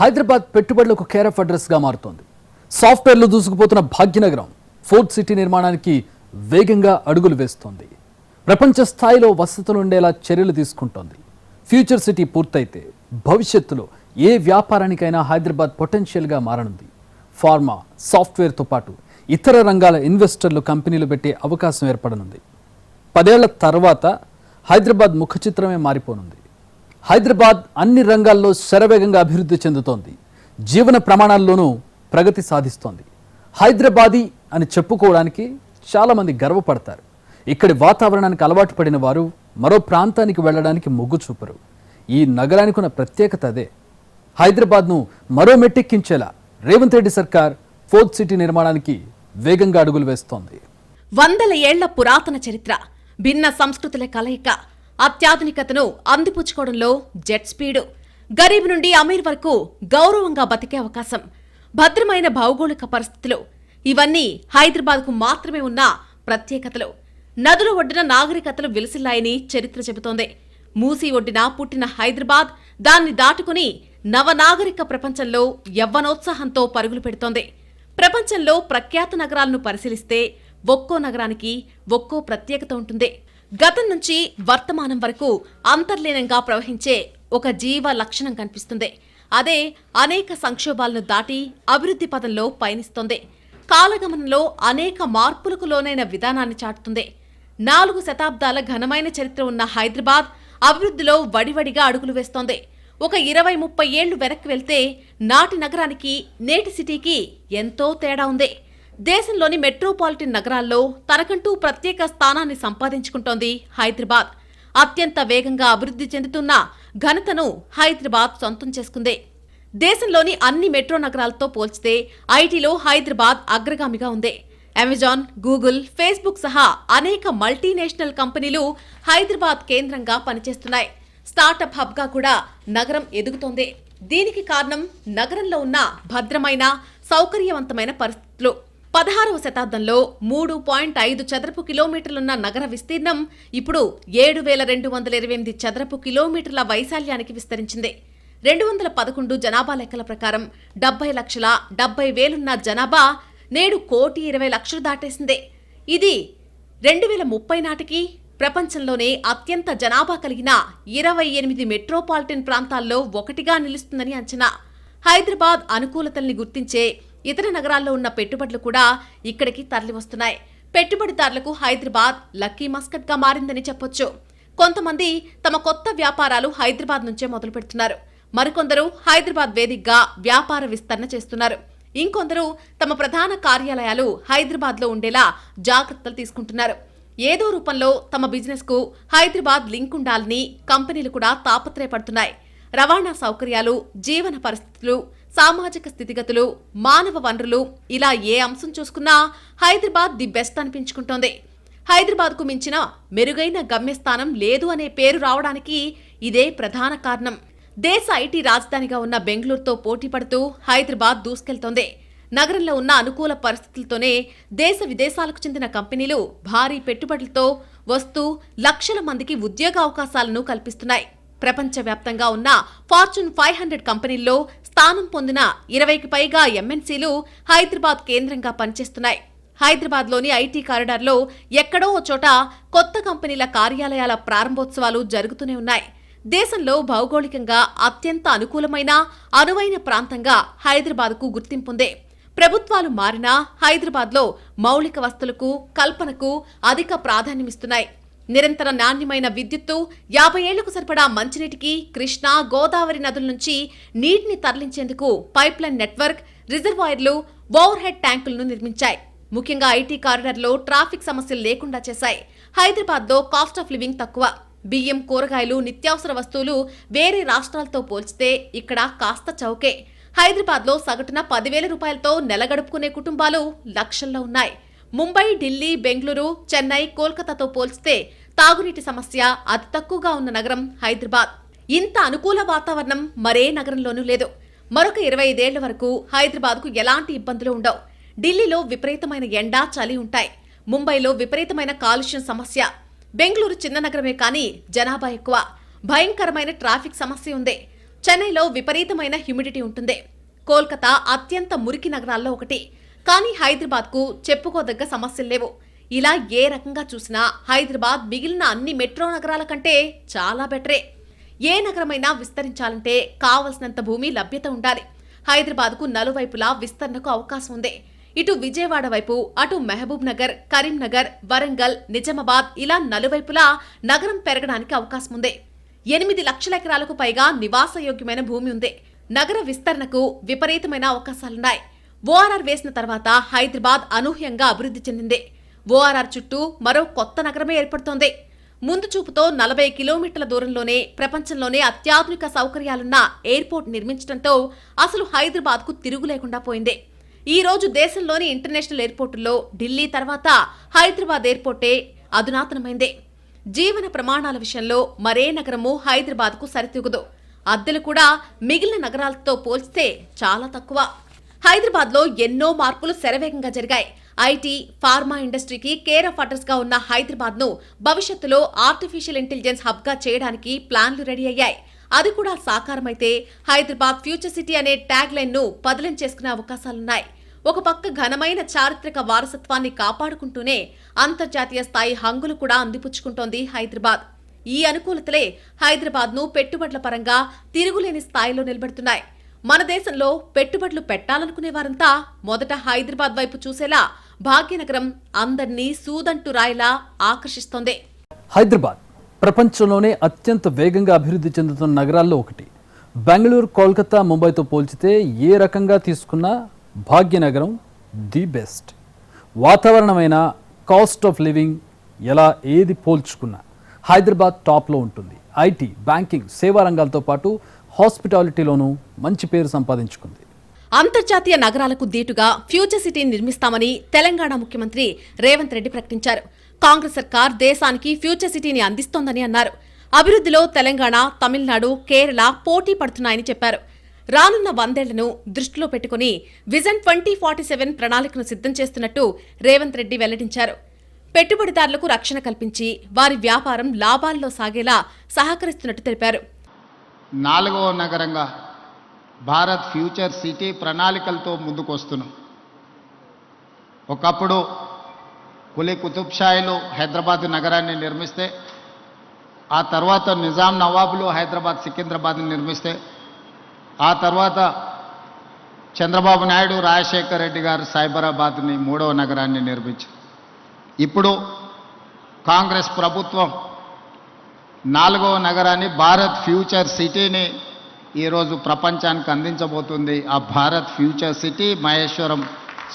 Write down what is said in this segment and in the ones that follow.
హైదరాబాద్ పెట్టుబడులకు care of అడ్రస్గా మారుతోంది. సాఫ్ట్వేర్లు దూసుకుపోతున్న భాగ్యనగరం ఫోర్త్ సిటీ నిర్మాణానికి వేగంగా అడుగులు వేస్తోంది. ప్రపంచ స్థాయిలో వసతులు ఉండేలా చర్యలు తీసుకుంటోంది. ఫ్యూచర్ సిటీ పూర్తయితే భవిష్యత్తులో ఏ వ్యాపారానికైనా హైదరాబాద్ పొటెన్షియల్గా మారనుంది. ఫార్మా సాఫ్ట్వేర్తో పాటు ఇతర రంగాల ఇన్వెస్టర్లు కంపెనీలు పెట్టే అవకాశం ఏర్పడనుంది. పదేళ్ళ తర్వాత హైదరాబాద్ ముఖ చిత్రమే మారిపోనుంది. హైదరాబాద్ అన్ని రంగాల్లో శరవేగంగా అభివృద్ధి చెందుతోంది. జీవన ప్రమాణాల్లోనూ ప్రగతి సాధిస్తోంది. హైదరాబాదీ అని చెప్పుకోవడానికి చాలామంది గర్వపడతారు. ఇక్కడి వాతావరణానికి అలవాటు పడిన వారు మరో ప్రాంతానికి వెళ్ళడానికి మొగ్గు చూపరు. ఈ నగరానికి ఉన్న ప్రత్యేకత అదే. హైదరాబాద్ను మరో మెట్టెక్కించేలా రేవంత్ రెడ్డి సర్కార్ ఫోర్త్ సిటీ నిర్మాణానికి వేగంగా అడుగులు వేస్తోంది. వందల ఏళ్ళ పురాతన చరిత్ర భిన్న సంస్కృతుల కలయిక అత్యాధునికతను అందిపుచ్చుకోవడంలో జెట్ స్పీడు. గరీబ్ నుండి అమీర్ వరకు గౌరవంగా బతికే అవకాశం. భద్రమైన భౌగోళిక పరిస్థితులు. ఇవన్నీ హైదరాబాద్కు మాత్రమే ఉన్న ప్రత్యేకతలు. నదుల ఒడ్డున నాగరికతలు విలసిల్లాయని చరిత్ర చెబుతోంది. మూసీ ఒడ్డిన పుట్టిన హైదరాబాద్ దాన్ని దాటుకుని నవనాగరిక ప్రపంచంలో యవ్వనోత్సాహంతో పరుగులు పెడుతోంది. ప్రపంచంలో ప్రఖ్యాత నగరాలను పరిశీలిస్తే ఒక్కో నగరానికి ఒక్కో ప్రత్యేకత ఉంటుంది. గతం నుంచి వర్తమానం వరకు అంతర్లీనంగా ప్రవహించే ఒక జీవ లక్షణం కనిపిస్తుంది. అదే అనేక సంక్షోభాలను దాటి అభివృద్ధి పదంలో పయనిస్తోంది. కాలగమనంలో అనేక మార్పులకు లోనైన విధానాన్ని చాటుతుంది. నాలుగు శతాబ్దాల ఘనమైన చరిత్ర ఉన్న హైదరాబాద్ అభివృద్ధిలో వడివడిగా అడుగులు వేస్తోంది. ఒక ఇరవై ముప్పై ఏళ్ళు వెనక్కి వెళ్తే నాటి నగరానికి నేటి సిటీకి ఎంతో తేడా ఉంది. దేశంలోని మెట్రోపాలిటన్ నగరాల్లో తనకంటూ ప్రత్యేక స్థానాన్ని సంపాదించుకుంటోంది హైదరాబాద్. అత్యంత వేగంగా అభివృద్ధి చెందుతున్న ఘనతను హైదరాబాద్ సొంతం చేసుకుంది. దేశంలోని అన్ని మెట్రో నగరాలతో పోల్చితే ఐటీలో హైదరాబాద్ అగ్రగామిగా ఉంది. అమెజాన్ గూగుల్ ఫేస్బుక్ సహా అనేక మల్టీనేషనల్ కంపెనీలు హైదరాబాద్ కేంద్రంగా పనిచేస్తున్నాయి. స్టార్టప్ హబ్గా కూడా నగరం ఎదుగుతోంది. దీనికి కారణం నగరంలో ఉన్న భద్రమైన సౌకర్యవంతమైన పరిస్థితులు. పదహారవ శతాబ్దంలో మూడు పాయింట్ ఐదు చదరపు కిలోమీటర్లున్న నగర విస్తీర్ణం ఇప్పుడు ఏడు వేల రెండు వందల ఇరవై ఎనిమిది చదరపు కిలోమీటర్ల వైశాల్యానికి విస్తరించింది. రెండు వందల పదకొండు జనాభా లెక్కల ప్రకారం డెబ్బై లక్షల డెబ్బై వేలున్న జనాభా నేడు కోటి ఇరవై లక్షలు దాటేసింది. ఇది రెండు వేల ముప్పై నాటికి ప్రపంచంలోనే అత్యంత జనాభా కలిగిన ఇరవై ఎనిమిది మెట్రోపాలిటన్ ప్రాంతాల్లో ఒకటిగా నిలుస్తుందని అంచనా. హైదరాబాద్ అనుకూలతల్ని గుర్తించే ఇతర నగరాల్లో ఉన్న పెట్టుబడులు కూడా ఇక్కడికి తరలివస్తున్నాయి. పెట్టుబడిదారులకు హైదరాబాద్ లక్కీ మస్కట్గా మారిందని చెప్పొచ్చు. కొంతమంది తమ కొత్త వ్యాపారాలు హైదరాబాద్ నుంచే మొదలు పెడుతున్నారు. మరికొందరు హైదరాబాద్ వేదికగా వ్యాపార విస్తరణ చేస్తున్నారు. ఇంకొందరు తమ ప్రధాన కార్యాలయాలు హైదరాబాద్లో ఉండేలా జాగ్రత్తలు తీసుకుంటున్నారు. ఏదో రూపంలో తమ బిజినెస్కు హైదరాబాద్ లింక్ ఉండాలని కంపెనీలు కూడా తాపత్రయపడుతున్నాయి. రవాణా సౌకర్యాలు జీవన పరిస్థితులు సామాజిక స్థితిగతులు మానవ వనరులు ఇలా ఏ అంశం చూసుకున్నా హైదరాబాద్ ది బెస్ట్ అనిపించుకుంటోంది. హైదరాబాద్కు మించిన మెరుగైన గమ్యస్థానం లేదు అనే పేరు రావడానికి ఇదే ప్రధాన కారణం. దేశ ఐటీ రాజధానిగా ఉన్న బెంగళూరుతో పోటీ పడుతూ హైదరాబాద్ దూసుకెళ్తోంది. నగరంలో ఉన్న అనుకూల పరిస్థితులతోనే దేశ విదేశాలకు చెందిన కంపెనీలు భారీ పెట్టుబడులతో వస్తూ లక్షల మందికి ఉద్యోగ అవకాశాలను కల్పిస్తున్నాయి. ప్రపంచవ్యాప్తంగా ఉన్న ఫార్చ్యూన్ ఫైవ్ హండ్రెడ్ కంపెనీల్లో స్థానం పొందిన ఇరవైకి పైగా ఎమ్మెన్సీలు హైదరాబాద్ కేంద్రంగా పనిచేస్తున్నాయి. హైదరాబాద్లోని ఐటీ కారిడార్లో ఎక్కడో ఓ చోట కొత్త కంపెనీల కార్యాలయాల ప్రారంభోత్సవాలు జరుగుతూనే ఉన్నాయి. దేశంలో భౌగోళికంగా అత్యంత అనుకూలమైన అనువైన ప్రాంతంగా హైదరాబాద్కు గుర్తింపుందే ప్రభుత్వాలు మారినా హైదరాబాద్లో మౌలిక వస్తులకు కల్పనకు అధిక ప్రాధాన్యమిస్తున్నాయి. నిరంతర నాణ్యమైన విద్యుత్తు యాభై ఏళ్ళకు సరిపడా మంచినీటికి కృష్ణా గోదావరి నదుల నుంచి నీటిని తరలించేందుకు పైప్లైన్ నెట్వర్క్ రిజర్వాయర్లు ఓవర్ హెడ్ ట్యాంకులను నిర్మించాయి. ముఖ్యంగా ఐటీ కారిడార్లో ట్రాఫిక్ సమస్యలు లేకుండా చేశాయి. హైదరాబాద్లో కాస్ట్ ఆఫ్ లివింగ్ తక్కువ. బియ్యం కూరగాయలు నిత్యావసర వస్తువులు వేరే రాష్ట్రాలతో పోల్చితే ఇక్కడ కాస్త చౌకే. హైదరాబాద్లో సగటున పదివేల రూపాయలతో నెల గడుపుకునే కుటుంబాలు లక్షల్లో ఉన్నాయి. ముంబై ఢిల్లీ బెంగళూరు చెన్నై కోల్కతాతో పోల్చితే తాగునీటి సమస్య అతి తక్కువగా ఉన్న నగరం హైదరాబాద్. ఇంత అనుకూల వాతావరణం మరే నగరంలోనూ లేదు. మరొక ఇరవై ఐదేళ్ళ వరకు హైదరాబాద్కు ఎలాంటి ఇబ్బందులు ఉండవు. ఢిల్లీలో విపరీతమైన ఎండ చలి ఉంటాయి. ముంబైలో విపరీతమైన కాలుష్యం సమస్య. బెంగళూరు చిన్న నగరమే కానీ జనాభా ఎక్కువ. భయంకరమైన ట్రాఫిక్ సమస్య ఉంది. చెన్నైలో విపరీతమైన హ్యూమిడిటీ ఉంటుంది. కోల్కతా అత్యంత మురికి నగరాల్లో ఒకటి. కానీ హైదరాబాద్కు చెప్పుకోదగ్గ సమస్యలు లేవు. ఇలా ఏ రకంగా చూసినా హైదరాబాద్ మిగిలిన అన్ని మెట్రో నగరాల కంటే చాలా బెటరే. ఏ నగరమైనా విస్తరించాలంటే కావలసినంత భూమి లభ్యత ఉండాలి. హైదరాబాద్కు నలువైపులా విస్తరణకు అవకాశం ఉంది. ఇటు విజయవాడ వైపు అటు మహబూబ్ నగర్ కరీంనగర్ వరంగల్ నిజామాబాద్ ఇలా నలువైపులా నగరం పెరగడానికి అవకాశం ఉంది. ఎనిమిది లక్షల ఎకరాలకు పైగా నివాసయోగ్యమైన భూమి ఉంది. నగర విస్తరణకు విపరీతమైన అవకాశాలున్నాయి. ఓఆర్ఆర్ వేసిన తర్వాత హైదరాబాద్ అనూహ్యంగా అభివృద్ధి చెందింది. ఓఆర్ఆర్ చుట్టూ మరో కొత్త నగరమే ఏర్పడుతోంది. ముందు చూపుతో నలభై కిలోమీటర్ల దూరంలోనే ప్రపంచంలోనే అత్యాధునిక సౌకర్యాలున్న ఎయిర్పోర్ట్ నిర్మించడంతో అసలు హైదరాబాద్కు తిరుగు లేకుండా పోయింది. ఈ రోజు దేశంలోని ఇంటర్నేషనల్ ఎయిర్పోర్టుల్లో ఢిల్లీ తర్వాత హైదరాబాద్ ఎయిర్పోర్టే అధునాతనమైంది. జీవన ప్రమాణాల విషయంలో మరే నగరము హైదరాబాద్కు సరితూగదు. అద్దెలు కూడా మిగిలిన నగరాలతో పోల్చితే చాలా తక్కువ. హైదరాబాద్లో ఎన్నో మార్పులు శరవేగంగా జరిగాయి. ఐటీ ఫార్మా ఇండస్ట్రీకి కేర్ ఆఫ్ అడ్రస్గా ఉన్న హైదరాబాద్ను భవిష్యత్తులో ఆర్టిఫిషియల్ ఇంటెలిజెన్స్ హబ్గా చేయడానికి ప్లాన్లు రెడీ అయ్యాయి. అది కూడా సాకారమైతే హైదరాబాద్ ఫ్యూచర్ సిటీ అనే ట్యాగ్ లైన్ను పదిలం చేసుకునే అవకాశాలున్నాయి. ఒక పక్క ఘనమైన చారిత్రక వారసత్వాన్ని కాపాడుకుంటూనే అంతర్జాతీయ స్థాయి హంగులు కూడా అందిపుచ్చుకుంటోంది హైదరాబాద్. ఈ అనుకూలతలే హైదరాబాద్ను పెట్టుబడుల పరంగా తిరుగులేని స్థాయిలో నిలబెడుతున్నాయి. మన దేశంలో పెట్టుబడులు పెట్టాలనుకునే వారంతా మొదట హైదరాబాద్ వైపు చూసేలా భాగ్యనగరం అందర్నీ సూదంటు రాయిలా ఆకర్షిస్తోంది. హైదరాబాద్ ప్రపంచంలోనే అత్యంత వేగంగా అభివృద్ధి చెందుతున్న నగరాల్లో ఒకటి. బెంగళూరు కోల్కతా ముంబైతో పోల్చితే ఏ రకంగా తీసుకున్నా భాగ్యనగరం ది బెస్ట్. వాతావరణమైన కాస్ట్ ఆఫ్ లివింగ్ ఎలా ఏది పోల్చుకున్నా హైదరాబాద్ టాప్లో ఉంటుంది. ఐటీ బ్యాంకింగ్ సేవా రంగాలతో పాటు హాస్పిటాలిటీలోనూ మంచి పేరు సంపాదించుకుంది. అంతర్జాతీయ నగరాలకు దీటుగా ఫ్యూచర్ సిటీని నిర్మిస్తామని తెలంగాణ ముఖ్యమంత్రి రేవంత్ రెడ్డి ప్రకటించారు. కాంగ్రెస్ సర్కార్ దేశానికి ఫ్యూచర్ సిటీని అందిస్తోందని అన్నారు. అభివృద్ధిలో తెలంగాణ తమిళనాడు కేరళ పోటీ పడుతున్నాయని చెప్పారు. రానున్న వందేళ్ళను దృష్టిలో పెట్టుకుని విజన్ ట్వంటీ ఫార్టీ సెవెన్ ప్రణాళికను సిద్ధం చేస్తున్నట్టు రేవంత్ రెడ్డి వెల్లడించారు. పెట్టుబడిదారులకు రక్షణ కల్పించి వారి వ్యాపారం లాభాల్లో సాగేలా సహకరిస్తున్నట్టు తెలిపారు. నాలుగవ నగరంగా భారత్ ఫ్యూచర్ సిటీ ప్రణాళికలతో ముందుకు వస్తున్నాం ఒకప్పుడు కులి కుతుబ్షాయిలు హైదరాబాద్ నగరాన్ని నిర్మిస్తే ఆ తర్వాత నిజాం నవాబులు హైదరాబాద్ సికింద్రాబాద్ని నిర్మిస్తే ఆ తర్వాత చంద్రబాబు నాయుడు రాజశేఖర్ రెడ్డి గారు సైబరాబాద్ని మూడవ నగరాన్ని నిర్మించారు. ఇప్పుడు కాంగ్రెస్ ప్రభుత్వం నాలుగవ నగరాన్ని భారత్ ఫ్యూచర్ సిటీని ఈరోజు ప్రపంచానికి అందించబోతుంది. ఆ భారత్ ఫ్యూచర్ సిటీ మహేశ్వరం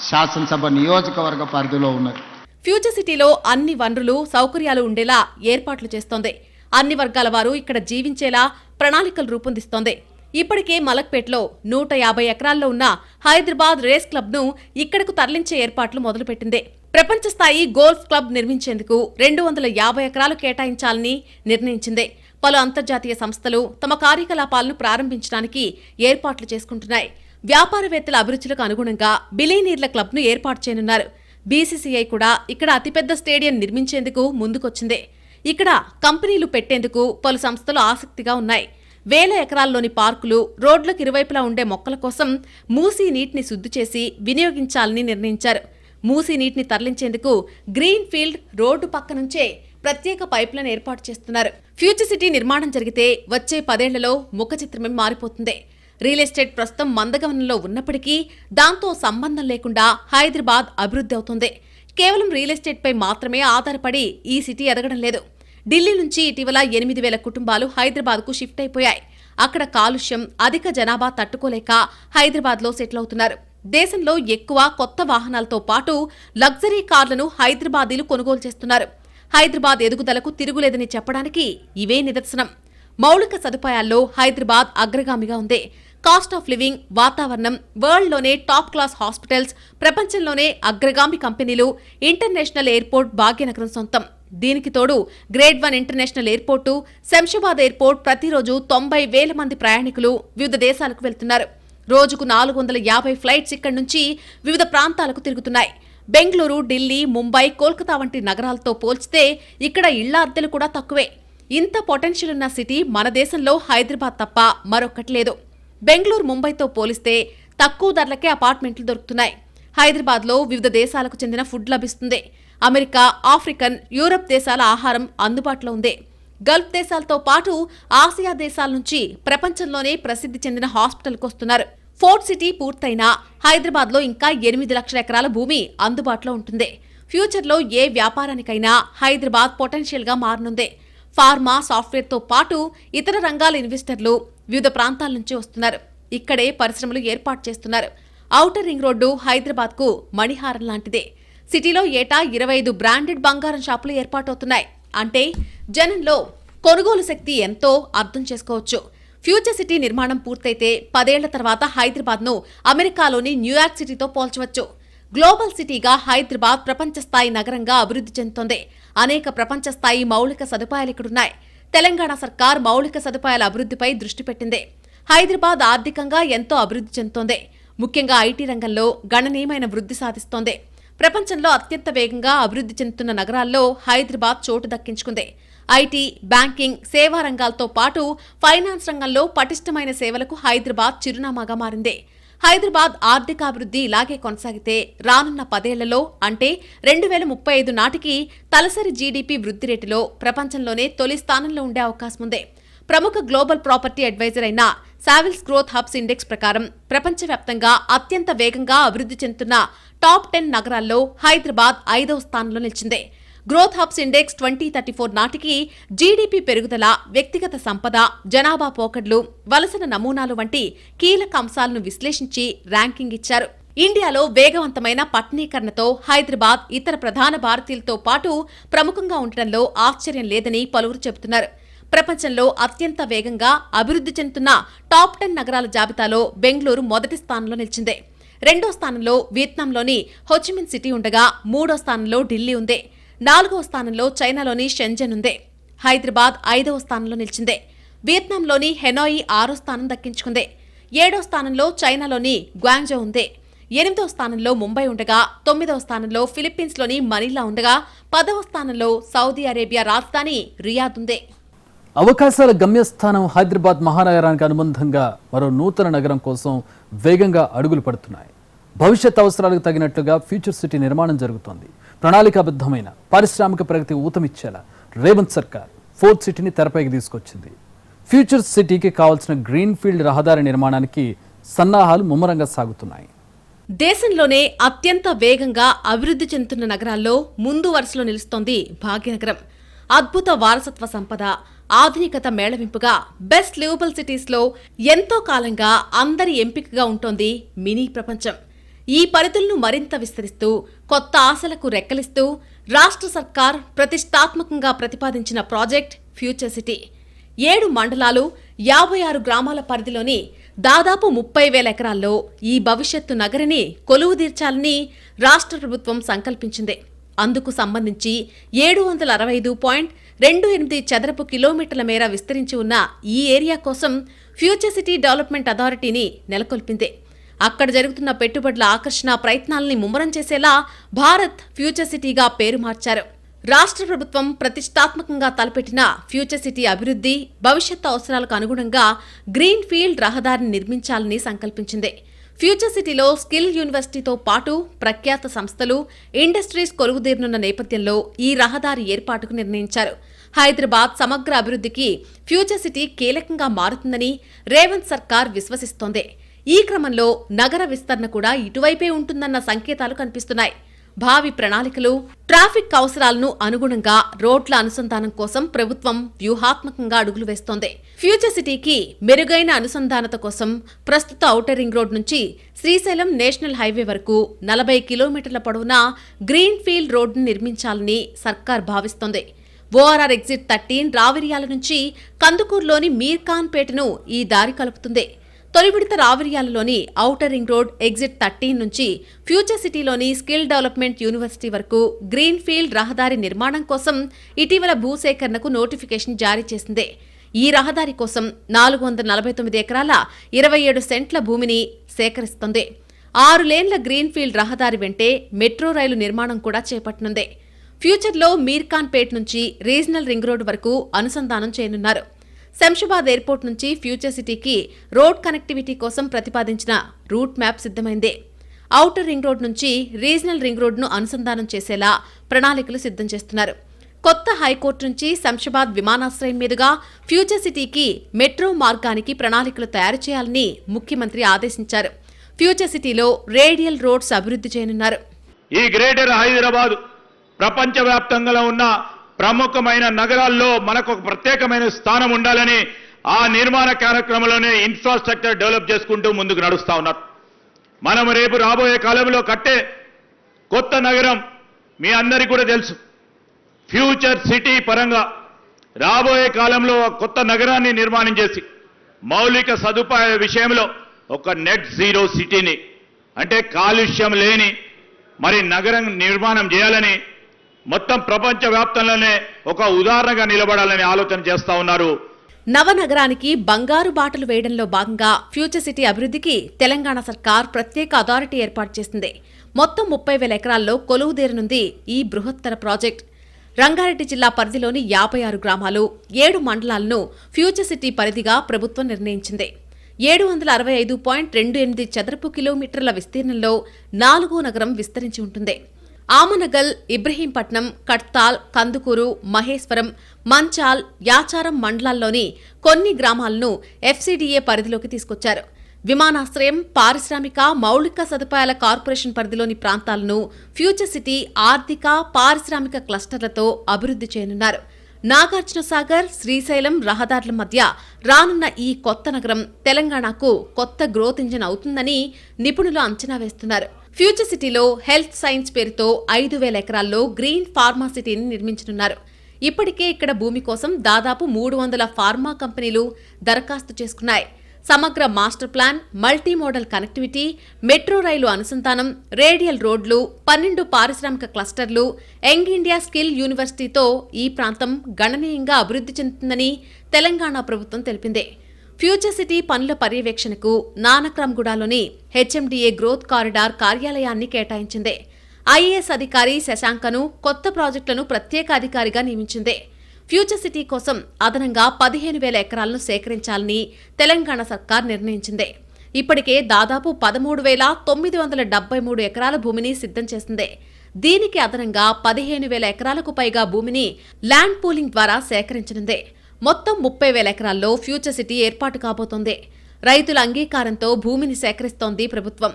శాసనసభ నియోజకవర్గ పరిధిలో ఉన్నది. ఫ్యూచర్ సిటీలో అన్ని వనరులు సౌకర్యాలు ఉండేలా ఏర్పాట్లు చేస్తోంది. అన్ని వర్గాల వారు ఇక్కడ జీవించేలా ప్రణాళికలు రూపొందిస్తోంది. ఇప్పటికే మలక్పేట్లో నూట యాభై ఎకరాల్లో ఉన్న హైదరాబాద్ రేస్ క్లబ్ను ఇక్కడకు తరలించే ఏర్పాట్లు మొదలుపెట్టింది. ప్రపంచ స్థాయి గోల్ఫ్ క్లబ్ నిర్మించేందుకు రెండు వందల యాభై ఎకరాలు కేటాయించాలని నిర్ణయించింది. పలు అంతర్జాతీయ సంస్థలు తమ కార్యకలాపాలను ప్రారంభించడానికి ఏర్పాట్లు చేసుకుంటున్నాయి. వ్యాపారవేత్తల అభిరుచులకు అనుగుణంగా బిలీనీర్ల క్లబ్ను ఏర్పాటు చేయనున్నారు. బీసీసీఐ కూడా ఇక్కడ అతిపెద్ద స్టేడియం నిర్మించేందుకు ముందుకొచ్చింది. ఇక్కడ కంపెనీలు పెట్టేందుకు పలు సంస్థలు ఆసక్తిగా ఉన్నాయి. వేల ఎకరాల్లోని పార్కులు రోడ్లకు ఇరువైపులా ఉండే మొక్కల కోసం మూసీ నీటిని శుద్ధి చేసి వినియోగించాలని నిర్ణయించారు. మూసీ నీటిని తరలించేందుకు గ్రీన్ ఫీల్డ్ రోడ్డు పక్క నుంచే ప్రత్యేక పైప్లను ఏర్పాటు చేస్తున్నారు. ఫ్యూచర్ సిటీ నిర్మాణం జరిగితే వచ్చే పదేళ్ళలో ముఖ చిత్రమే మారిపోతుంది. రియల్ ఎస్టేట్ ప్రస్తుతం మందగమనంలో ఉన్నప్పటికీ దాంతో సంబంధం లేకుండా హైదరాబాద్ అభివృద్ధి అవుతుంది. కేవలం రియల్ ఎస్టేట్పై మాత్రమే ఆధారపడి ఈ సిటీ ఎదగడం లేదు. ఢిల్లీ నుంచి ఇటీవల ఎనిమిది వేల కుటుంబాలు హైదరాబాద్కు షిఫ్ట్ అయిపోయాయి. అక్కడ కాలుష్యం అధిక జనాభా తట్టుకోలేక హైదరాబాద్లో సెటిల్ అవుతున్నారు. దేశంలో ఎక్కువ కొత్త వాహనాలతో పాటు లగ్జరీ కార్లను హైదరాబాదీలు కొనుగోలు చేస్తున్నారు. హైదరాబాద్ ఎదుగుదలకు తిరుగులేదని చెప్పడానికి ఇవే నిదర్శనం. మౌలిక సదుపాయాల్లో హైదరాబాద్ అగ్రగామిగా ఉంది. కాస్ట్ ఆఫ్ లివింగ్ వాతావరణం వరల్డ్లోనే టాప్ క్లాస్ హాస్పిటల్స్ ప్రపంచంలోనే అగ్రగామి కంపెనీలు ఇంటర్నేషనల్ ఎయిర్పోర్ట్ భాగ్యనగరం సొంతం. దీనికి తోడు grade one international airport Shamshabad airport ప్రతిరోజు తొంభై వేల మంది ప్రయాణికులు వివిధ దేశాలకు వెళ్తున్నారు. రోజుకు నాలుగు వందల యాభై ఫ్లైట్స్ ఇక్కడి నుంచి వివిధ ప్రాంతాలకు తిరుగుతున్నాయి. బెంగళూరు ఢిల్లీ ముంబై కోల్కతా వంటి నగరాలతో పోల్చితే ఇక్కడ ఇళ్ళ అద్దెలు కూడా తక్కువే. ఇంత పొటెన్షియల్ ఉన్న సిటీ మన దేశంలో హైదరాబాద్ తప్ప మరొక్కటి లేదు. బెంగళూరు ముంబైతో పోలిస్తే తక్కువ ధరలకే అపార్ట్మెంట్లు దొరుకుతున్నాయి. హైదరాబాద్లో వివిధ దేశాలకు చెందిన ఫుడ్ లభిస్తుంది. అమెరికా ఆఫ్రికన్ యూరప్ దేశాల ఆహారం అందుబాటులో ఉంది. గల్ఫ్ దేశాలతో పాటు ఆసియా దేశాల నుంచి ప్రపంచంలోనే ప్రసిద్ధి చెందిన హాస్పిటల్కు వస్తున్నారు ఫోర్ట్ సిటీ పూర్తయినా హైదరాబాద్లో ఇంకా ఎనిమిది లక్షల ఎకరాల భూమి అందుబాటులో ఉంటుంది. ఫ్యూచర్లో ఏ వ్యాపారానికైనా హైదరాబాద్ పొటెన్షియల్గా మారనుంది. ఫార్మా సాఫ్ట్వేర్తో పాటు ఇతర రంగాల ఇన్వెస్టర్లు వివిధ ప్రాంతాల నుంచి వస్తున్నారు. ఇక్కడే పరిశ్రమలు ఏర్పాటు చేస్తున్నారు. ఔటర్ రింగ్ రోడ్డు హైదరాబాద్కు మణిహారం లాంటిదే. సిటీలో ఏటా ఇరవై ఐదు బ్రాండెడ్ బంగారం షాపులు ఏర్పాటవుతున్నాయి. అంటే జనంలో కొనుగోలు శక్తి ఎంతో అర్థం చేసుకోవచ్చు. ఫ్యూచర్ సిటీ నిర్మాణం పూర్తయితే పదేళ్ళ తర్వాత హైదరాబాద్ను అమెరికాలోని న్యూయార్క్ సిటీతో పోల్చవచ్చు. గ్లోబల్ సిటీగా హైదరాబాద్ ప్రపంచ స్థాయి నగరంగా అభివృద్ధి చెందుతోంది. అనేక ప్రపంచ స్థాయి మౌలిక సదుపాయాలు ఇక్కడున్నాయి. తెలంగాణ సర్కార్ మౌలిక సదుపాయాల అభివృద్ధిపై దృష్టి పెట్టింది. హైదరాబాద్ ఆర్థికంగా ఎంతో అభివృద్ధి చెందుతోంది. ముఖ్యంగా ఐటీ రంగంలో గణనీయమైన వృద్ధి సాధిస్తోంది. ప్రపంచంలో అత్యంత వేగంగా అభివృద్ధి చెందుతున్న నగరాల్లో హైదరాబాద్ చోటు దక్కించుకుంది. ఐటీ బ్యాంకింగ్ సేవా రంగాలతో పాటు ఫైనాన్స్ రంగంలో పటిష్టమైన సేవలకు హైదరాబాద్ చిరునామాగా మారింది. హైదరాబాద్ ఆర్థికాభివృద్ధి ఇలాగే కొనసాగితే రానున్న పదేళ్ళలో అంటే రెండు వేల ముప్పై ఐదు నాటికి తలసరి జీడీపీ వృద్ధి రేటులో ప్రపంచంలోనే తొలి స్థానంలో ఉండే అవకాశం ఉంది. ప్రముఖ గ్లోబల్ ప్రాపర్టీ అడ్వైజర్ అయిన సావిల్స్ గ్రోత్ హబ్స్ ఇండెక్స్ ప్రకారం ప్రపంచవ్యాప్తంగా అత్యంత వేగంగా అభివృద్ధి చెందుతున్న టాప్ టెన్ నగరాల్లో హైదరాబాద్ ఐదవ స్థానంలో నిలిచింది. Growth hubs index twenty thirty four నాటికి జీడీపీ పెరుగుదల వ్యక్తిగత సంపద జనాభా పోకడ్లు వలసన నమూనాలు వంటి కీలక అంశాలను విశ్లేషించి ర్యాంకింగ్ ఇచ్చారు. ఇండియాలో వేగవంతమైన పట్టణీకరణతో హైదరాబాద్ ఇతర ప్రధాన భారతీయులతో పాటు ప్రముఖంగా ఉండటంలో ఆశ్చర్యం లేదని పలువురు చెబుతున్నారు. ప్రపంచంలో అత్యంత వేగంగా అభివృద్ధి చెందుతున్న టాప్ టెన్ నగరాల జాబితాలో బెంగళూరు మొదటి స్థానంలో నిలిచింది. రెండో స్థానంలో వియత్నాంలోని హొచిమిన్ సిటీ ఉండగా మూడో స్థానంలో ఢిల్లీ ఉంది. నాలుగవ స్థానంలో చైనాలోని షెంజెన్ ఉంది. హైదరాబాద్ ఐదవ స్థానంలో నిలిచిందే. వియత్నాంలోని హెనాయి ఆరో స్థానం దక్కించుకుంది. ఏడో స్థానంలో చైనాలోని గ్వాంగ్జో ఉంది. ఎనిమిదో స్థానంలో ముంబై ఉండగా తొమ్మిదవ స్థానంలో ఫిలిప్పీన్స్లోని మనీలా ఉండగా పదవ స్థానంలో సౌదీ అరేబియా రాజధాని రియాద్ ఉంది. అవకాశాల గమ్యస్థానం హైదరాబాద్ మహానగరానికి అనుబంధంగా మరో నూతన నగరం కోసం వేగంగా అడుగులు పడుతున్నాయి. భవిష్యత్ అవసరాలకు తగినట్లుగా ఫ్యూచర్ సిటీ నిర్మాణం జరుగుతోంది. ప్రణాళికాబద్ధమైన పారిశ్రామిక ప్రగతి ఊతమిచ్చేలా రేవంత్ సర్కార్ ఫోర్త్ సిటీని తెరపైకి తీసుకొచ్చింది. ఫ్యూచర్ సిటీకి కావాల్సిన గ్రీన్ ఫీల్డ్ రహదారి నిర్మాణానికి సన్నాహాలు ముమ్మరంగా సాగుతున్నాయి. దేశంలోనే అత్యంత వేగంగా అభివృద్ధి చెందుతున్న నగరాల్లో ముందు వరుసలో నిలుస్తోంది భాగ్యనగరం. అద్భుత వారసత్వ సంపద ఆధునికత మేళవింపుగా బెస్ట్ లివబుల్ సిటీస్లో ఎంతో కాలంగా అందరి ఎంపికగా ఉంటోంది మినీ ప్రపంచం. ఈ పరిధులను మరింత విస్తరిస్తూ కొత్త ఆశలకు రెక్కలిస్తూ రాష్ట్ర సర్కార్ ప్రతిష్టాత్మకంగా ప్రతిపాదించిన ప్రాజెక్ట్ ఫ్యూచర్ సిటీ. ఏడు మండలాలు యాభై ఆరు గ్రామాల పరిధిలోని దాదాపు ముప్పై వేల ఎకరాల్లో ఈ భవిష్యత్తు నగరిని కొలువుదీర్చాలని రాష్ట్ర ప్రభుత్వం సంకల్పించింది. అందుకు సంబంధించి ఏడు వందల అరవై ఐదు పాయింట్ రెండు ఎనిమిది చదరపు కిలోమీటర్ల మేర విస్తరించి ఉన్న ఈ ఏరియా కోసం ఫ్యూచర్ సిటీ డెవలప్మెంట్ అథారిటీని నెలకొల్పింది. అక్కడ జరుగుతున్న పెట్టుబడుల ఆకర్షణ ప్రయత్నాల్ని ముమ్మరం చేసేలా భారత్ ఫ్యూచర్ సిటీగా పేరు మార్చారు. రాష్ట్ర ప్రభుత్వం ప్రతిష్టాత్మకంగా తలపెట్టిన ఫ్యూచర్ సిటీ అభివృద్ధి భవిష్యత్తు అవసరాలకు అనుగుణంగా గ్రీన్ ఫీల్డ్ రహదారిని నిర్మించాలని సంకల్పించింది. ఫ్యూచర్ సిటీలో స్కిల్ యూనివర్సిటీతో పాటు ప్రఖ్యాత సంస్థలు ఇండస్ట్రీస్ కొలుగుదీరనున్న నేపథ్యంలో ఈ రహదారి ఏర్పాటుకు నిర్ణయించారు. హైదరాబాద్ సమగ్ర అభివృద్ధికి ఫ్యూచర్ సిటీ కీలకంగా మారుతుందని రేవంత్ సర్కార్ విశ్వసిస్తోంది. ఈ క్రమంలో నగర విస్తరణ కూడా ఇటువైపే ఉంటుందన్న సంకేతాలు కనిపిస్తున్నాయి. భావి ప్రణాళికలు ట్రాఫిక్ అవసరాలను అనుగుణంగా రోడ్ల అనుసంధానం కోసం ప్రభుత్వం వ్యూహాత్మకంగా అడుగులు వేస్తోంది. ఫ్యూచర్ సిటీకి మెరుగైన అనుసంధానత కోసం ప్రస్తుత ఔటర్ రింగ్ రోడ్ నుంచి శ్రీశైలం నేషనల్ హైవే వరకు నలభై కిలోమీటర్ల పొడవున గ్రీన్ ఫీల్డ్ రోడ్ను నిర్మించాలని సర్కార్ భావిస్తోంది. ఓఆర్ఆర్ ఎగ్జిట్ థర్టీన్ రావిరియాల నుంచి కందుకూరులోని మీర్ఖాన్పేటను ఈ దారి కలుపుతుంది. తొలి విడత రావిర్యాలలోని outer ring road exit thirteen నుంచి ఫ్యూచర్ సిటీలోని స్కిల్ డెవలప్మెంట్ యూనివర్సిటీ వరకు గ్రీన్ ఫీల్డ్ రహదారి నిర్మాణం కోసం ఇటీవల భూసేకరణకు నోటిఫికేషన్ జారీ చేసింది. ఈ రహదారి కోసం నాలుగు వందల నలభై తొమ్మిది ఎకరాల ఇరవై ఏడు సెంట్ల భూమిని సేకరిస్తుంది. ఆరు లేన్ల గ్రీన్ ఫీల్డ్ రహదారి వెంటే మెట్రో రైలు నిర్మాణం కూడా చేపట్టనుంది. ఫ్యూచర్లో మీర్ఖాన్ పేట్ నుంచి రీజనల్ రింగ్ రోడ్ వరకు అనుసంధానం చేయనున్నారు. శంషాబాద్ ఎయిర్పోర్ట్ నుంచి ఫ్యూచర్ సిటీకి రోడ్ కనెక్టివిటీ కోసం ప్రతిపాదించిన రూట్ మ్యాప్ సిద్ధమైంది. ఔటర్ రింగ్ రోడ్ నుంచి రీజనల్ రింగ్ రోడ్ను అనుసంధానం చేసేలా ప్రణాళికలు సిద్ధం చేస్తున్నారు. కొత్త హైకోర్టు నుంచి శంషాబాద్ విమానాశ్రయం మీదుగా ఫ్యూచర్ సిటీకి మెట్రో మార్గానికి ప్రణాళికలు తయారు చేయాలని ముఖ్యమంత్రి ఆదేశించారు. ఫ్యూచర్ సిటీలో రేడియల్ రోడ్స్ అభివృద్ధి చేయనున్నారు. ఈ గ్రేటర్ హైదరాబాద్ ప్రపంచవ్యాప్తంగా ఉన్న ప్రముఖమైన నగరాల్లో మనకు ఒక ప్రత్యేకమైన స్థానం ఉండాలని ఆ నిర్మాణ కార్యక్రమంలోనే ఇన్ఫ్రాస్ట్రక్చర్ డెవలప్ చేసుకుంటూ ముందుకు నడుస్తా ఉన్నారు. మనం రేపు రాబోయే కాలంలో కట్టే కొత్త నగరం మీ అందరికీ కూడా తెలుసు. ఫ్యూచర్ సిటీ పరంగా రాబోయే కాలంలో ఒక కొత్త నగరాన్ని నిర్మాణం చేసి మౌలిక సదుపాయ విషయంలో ఒక నెట్ జీరో సిటీని అంటే కాలుష్యం లేని మరి నగరం నిర్మాణం చేయాలని మొత్తం ప్రపంచ వ్యాప్తంలోనే ఒక ఉదాహరణగా నిలబడాలని ఆలోచన చేస్తా ఉన్నారు. నవనగరానికి బంగారు బాటలు వేయడంలో భాగంగా ఫ్యూచర్ సిటీ అభివృద్ధికి తెలంగాణ సర్కార్ ప్రత్యేక అథారిటీ ఏర్పాటు చేసింది. మొత్తం ముప్పై వేల ఎకరాల్లో కొలువుదేరనుంది ఈ బృహత్తర ప్రాజెక్ట్. రంగారెడ్డి జిల్లా పరిధిలోని యాభై ఆరు గ్రామాలు ఏడు మండలాలను ఫ్యూచర్ సిటీ పరిధిగా ప్రభుత్వం నిర్ణయించింది. ఏడు వందల అరవై ఐదు పాయింట్ రెండు ఎనిమిది చదరపు కిలోమీటర్ల విస్తీర్ణంలో నాలుగో నగరం విస్తరించి ఉంటుంది. ఆమనగల్ ఇబ్రహీంపట్నం కడ్తాల్ కందుకూరు మహేశ్వరం మంచాల్ యాచారం మండలాల్లోని కొన్ని గ్రామాలను ఎఫ్సీడీఏ పరిధిలోకి తీసుకొచ్చారు. విమానాశ్రయం పారిశ్రామిక మౌలిక సదుపాయాల కార్పొరేషన్ పరిధిలోని ప్రాంతాలను ఫ్యూచర్ సిటీ ఆర్థిక పారిశ్రామిక క్లస్టర్లతో అభివృద్ధి చేయనున్నారు. నాగార్జున సాగర్ శ్రీశైలం రహదారుల మధ్య రానున్న ఈ కొత్త నగరం తెలంగాణకు కొత్త గ్రోత్ ఇంజిన్ అవుతుందని నిపుణులు అంచనా వేస్తున్నారు. ఫ్యూచర్ సిటీలో హెల్త్ సైన్స్ పేరుతో ఐదు వేల ఎకరాల్లో గ్రీన్ ఫార్మా సిటీని నిర్మించనున్నారు. ఇప్పటికే ఇక్కడ భూమి కోసం దాదాపు మూడు వందల ఫార్మా కంపెనీలు దరఖాస్తు చేసుకున్నాయి. సమగ్ర master plan multi modal connectivity metro rail అనుసంధానం రేడియల్ రోడ్లు పన్నెండు పారిశ్రామిక క్లస్టర్లు యంగ్ ఇండియా స్కిల్ యూనివర్సిటీతో ఈ ప్రాంతం గణనీయంగా అభివృద్ధి చెందుతుందని తెలంగాణ ప్రభుత్వం తెలిపింది. ఫ్యూచర్ సిటీ పనుల పర్యవేక్షణకు నానక్రమ్గూడలోని హెచ్ఎండిఏ గ్రోత్ కారిడార్ కార్యాలయాన్ని కేటాయించింది. ఐఏఎస్ అధికారి శశాంకను కొత్త ప్రాజెక్టులను ప్రత్యేక అధికారిగా నియమించింది. ఫ్యూచర్ సిటీ కోసం అదనంగా పదిహేను వేల ఎకరాలను సేకరించాలని తెలంగాణ సర్కార్ నిర్ణయించింది. ఇప్పటికే దాదాపు పదమూడు వేల తొమ్మిది వందల డెబ్బై మూడు ఎకరాల భూమిని సిద్ధం చేసింది. దీనికి అదనంగా పదిహేను వేల ఎకరాలకు పైగా భూమిని ల్యాండ్ పూలింగ్ ద్వారా సేకరించనుంది. మొత్తం ముప్పై వేల ఎకరాల్లో ఫ్యూచర్ సిటీ ఏర్పాటు కాబోతోంది. రైతుల అంగీకారంతో భూమిని సేకరిస్తోంది ప్రభుత్వం.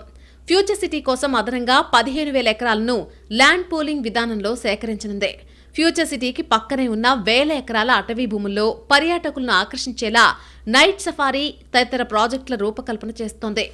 ఫ్యూచర్ సిటీ కోసం అదనంగా పదిహేను వేల ఎకరాలను ల్యాండ్ పూలింగ్ విధానంలో సేకరించనుంది. ఫ్యూచర్ సిటీకి పక్కనే ఉన్న వేల ఎకరాల అటవీ భూముల్లో పర్యాటకులను ఆకర్షించేలా నైట్ సఫారీ తదితర ప్రాజెక్టుల రూపకల్పన చేస్తోంది.